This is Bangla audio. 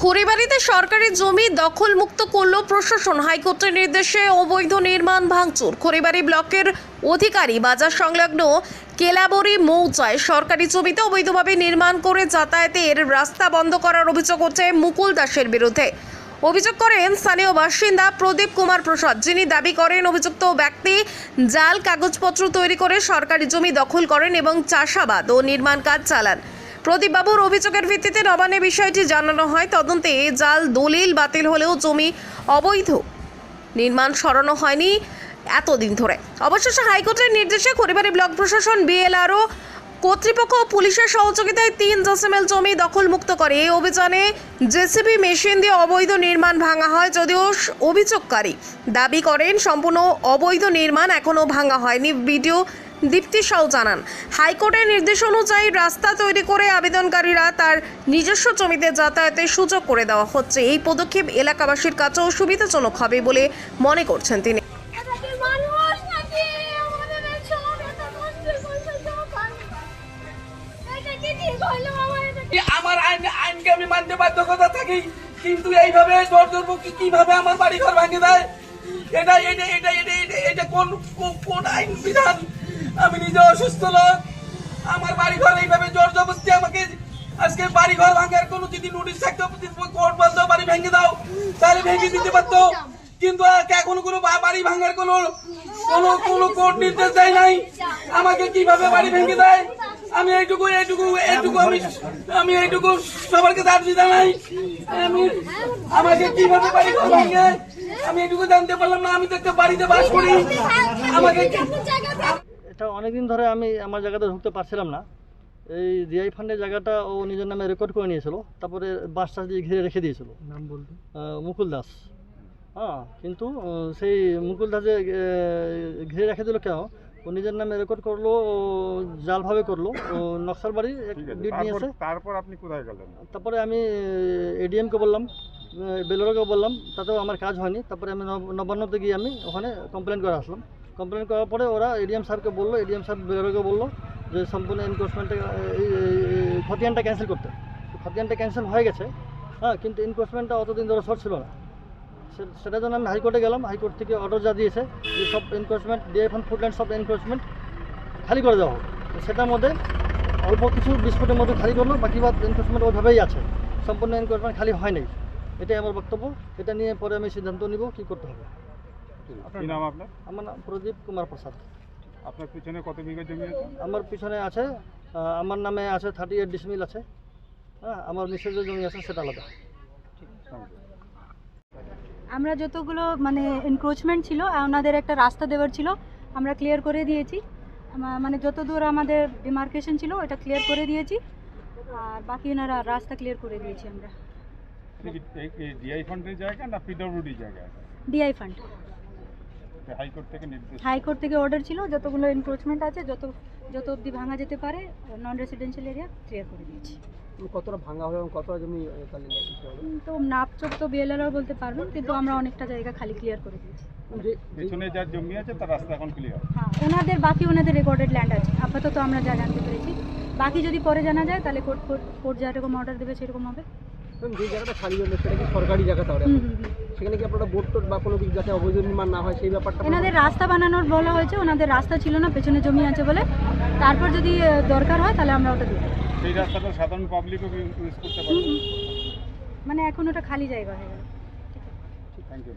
খড়িবাড়িতে সরকারি জমি দখল মুক্ত করল প্রশাসন। হাইকোর্টের নির্দেশে অবৈধ নির্মাণ ভাঙচুর। খড়িবাড়ি ব্লকের অধিকারী বাজার সংলগ্ন কেলাবরি মৌচায় সরকারি জমিতে অবৈধভাবে নির্মাণ করে যাতায়াতের রাস্তা বন্ধ করার অভিযোগ ওঠে মুকুল দাসের বিরুদ্ধে। অভিযোগ করেন, স্থানীয় বাসিন্দা প্রদীপ কুমার প্রসাদ, যিনি দাবি করেন অভিযুক্ত ব্যক্তি জাল, কাগজপত্র তৈরি করে সরকারি জমি দখল করেন এবং চাষাবাদ ও নির্মাণ কাজ চালান। প্রদীপবাবুর অভিযোগের ভিত্তিতে নবান্নে বিষয়টি জানানো হয়। তদন্তে জাল দলিল বাতিল হলেও জমি অবৈধ। নির্মাণ সরানো হয়নি এতদিন ধরে। অবশেষে হাইকোর্টের নির্দেশে খড়িবাড়ি ব্লক প্রশাসন বিএলআরও কর্তৃপক্ষ পুলিশের সহযোগিতায় তিন জেসিমেল জমি দখলমুক্ত করে। এই অভিযানে জেসিবি মেশিন দিয়ে অবৈধ নির্মাণ ভাঙা হয় যদিও অভিযোগকারী দাবি করেন, সম্পূর্ণ অবৈধ নির্মাণ এখনও ভাঙা হয়নি। ভিডিও দীপ্তি সাউ জানান হাইকোর্টের নির্দেশ অনুযায়ী রাস্তা তৈরি করে আবেদনকারীরা তার নিজস্ব জমিতে যাতায়াতের সুযোগ করে দেওয়া হচ্ছে। এই পদক্ষেপ এলাকাবাসীর কাছেও সুবিধাজনক হবে বলে মনে করছেন তিনি। আমার আইন আইনকে আমি মানতে বাধ্যকতা থাকি কিন্তু এইভাবে জোর জোর কীভাবে আমার বাড়ি ঘর ভাঙে দেয় এটা এটা এটা এটা এটা কোন- কোন আইন বিধান? আমি নিজে অসুস্থ লোক আমার বাড়ি ঘর এইভাবে জোর জবরদস্তি আমাকে আজকে বাড়ি ঘর ভাঙার কোনো যদি নোটিশ থাকতো কোর্ট বলতো, বাড়ি ভেঙে দাও, তাহলে ভেঙে দিতে পারতো। কিন্তু এখন কোনো বাড়ি ভাঙার কোনো কোনো কোনো কোর্ট নির্দেশ দেয় নাই। আমাকে কীভাবে বাড়ি ভেঙে দেয়? আমি এইটুকু এইটুকু এইটুকু আমি আমি এইটুকু সবার কাছে আর্জি জানাই। আমি আমাকে কীভাবে বাড়ি ঘর ভাঙে? আমি এইটুকু জানতে পারলাম না। আমি তো একটা বাড়িতে বাস করি। আমাকে এটা অনেকদিন ধরে আমি আমার জায়গাতে ঢুকতে পারছিলাম না। এই ডিআই ফান্ডের জায়গাটা ও নিজের নামে রেকর্ড করে নিয়েছিল তারপরে বাস টাস দিয়ে ঘিরে রেখে দিয়েছিল। নাম বলতে? মুকুল দাস। হ্যাঁ কিন্তু সেই মুকুল দাসে ঘিরে রেখে দিল কেন? ও নিজের নামে রেকর্ড করল ও জালভাবে করল ও নকশাল বাড়ি ডিট নিয়েছে। তারপর আপনি কোথায় গেলেন? তারপরে আমি এডিএমকে বললাম বেলোরকে বললাম তাতেও আমার কাজ হয়নি। তারপরে আমি নব- নবান্নতে গিয়ে আমি ওখানে কমপ্লেন করে আসলাম। কমপ্লেন করার পরে ওরা এডিএম স্যারকে বলল এডিএম স্যার বেলোরকে বলল যে সম্পূর্ণ এনক্রোচমেন্টটা খতিয়ানটা ক্যান্সেল করতে। খতিয়ানটা ক্যান্সেল হয়ে গেছে হ্যাঁ কিন্তু এনক্রোচমেন্টটা অতদিন ধরে শর্ট ছিল না। সেটার জন্য আমি হাইকোর্টে গেলাম, হাইকোর্ট থেকে অর্ডার যা দিয়েছে যে সব এনক্রোচমেন্ট ডিএফ অ্যান্ড ফুডল্যান্ড সব এনক্রোচমেন্ট খালি করে দেওয়া হোক। সেটার মধ্যে অল্প কিছু বিস্কুটের মধ্যে খালি করল বাকি বাদ এনক্রোচমেন্ট ওইভাবেই আছে। সম্পূর্ণ এনক্রোচমেন্ট খালি হয় নাই। এটাই আমার বক্তব্য। এটা নিয়ে পরে আমি সিদ্ধান্ত নিব কী করতে হবে। কি নাম? আপনার? আমার নাম প্রদীপ কুমার প্রসাদ। আপনার পিছনে কত বিঘা জমি আছে? আমার পিছনে আছে আমার নামে আছে থার্টি এইট ডিসমিল আছে। হ্যাঁ আমার মিসেজের জমি আছে সেটা আলাদা। আমরা যতগুলো মানে এনক্রোচমেন্ট ছিল আর ওনাদের একটা রাস্তা দেওয়ার ছিল আমরা ক্লিয়ার করে দিয়েছি। মানে যত দূর আমাদের ডিমার্কেশন ছিল ওটা ক্লিয়ার করে দিয়েছি। আর বাকি ওনারা রাস্তা ক্লিয়ার করে দিয়েছি আমরা। ডিআই ফান্ডের জায়গা না পিডব্লিউডি জায়গা? ডিআই ফান্ড হাইকোর্ট থেকে নির্দেশ হাইকোর্ট থেকে অর্ডার ছিল যতগুলো এনক্রোচমেন্ট আছে যত যত অবধি ভাঙা যেতে পারে নন রেসিডেন্সিয়াল এরিয়া ক্লিয়ার করে দিয়েছি। কতটা ভাঙা হবে এবং কতটা জমি তো নাপচোপ তো বিএলআরও বলতে পারবেন কিন্তু আমরা অনেকটা জায়গা খালি ক্লিয়ার করে দিয়েছি। যে- পেছনে জমি আছে তার রাস্তা এখন ক্লিয়ার হ্যাঁ ওনাদের বাকি ওনাদের রেকর্ডেড ল্যান্ড আছে। আপাতত আমরা যা জানতে পেরেছি। বাকি যদি পরে জানা যায় তাহলে কোর্ট কোর্ট যেরকম অর্ডার দেবে সেরকম হবে। যে জায়গাটা খালি হবে সেটা কি সরকারি জায়গা তাহলে? হুম, হুম, হুম। সেখানে কি আপনারা বোট টোট বা কোনো কিছু যাতে অবৈধ নির্মাণ না হয় সেই ব্যাপারটা এনাদের রাস্তা বানানোর বলা হয়েছে ওনাদের রাস্তা ছিল না পেছনে জমি আছে বলে। তারপর যদি দরকার হয় তাহলে আমরা ওটা দেবো। সেই রাস্তাটা সাধারণ পাবলিকও ইউজ করতে পারবে মানে এখন ওটা খালি জায়গা হয়ে গেল। Thank you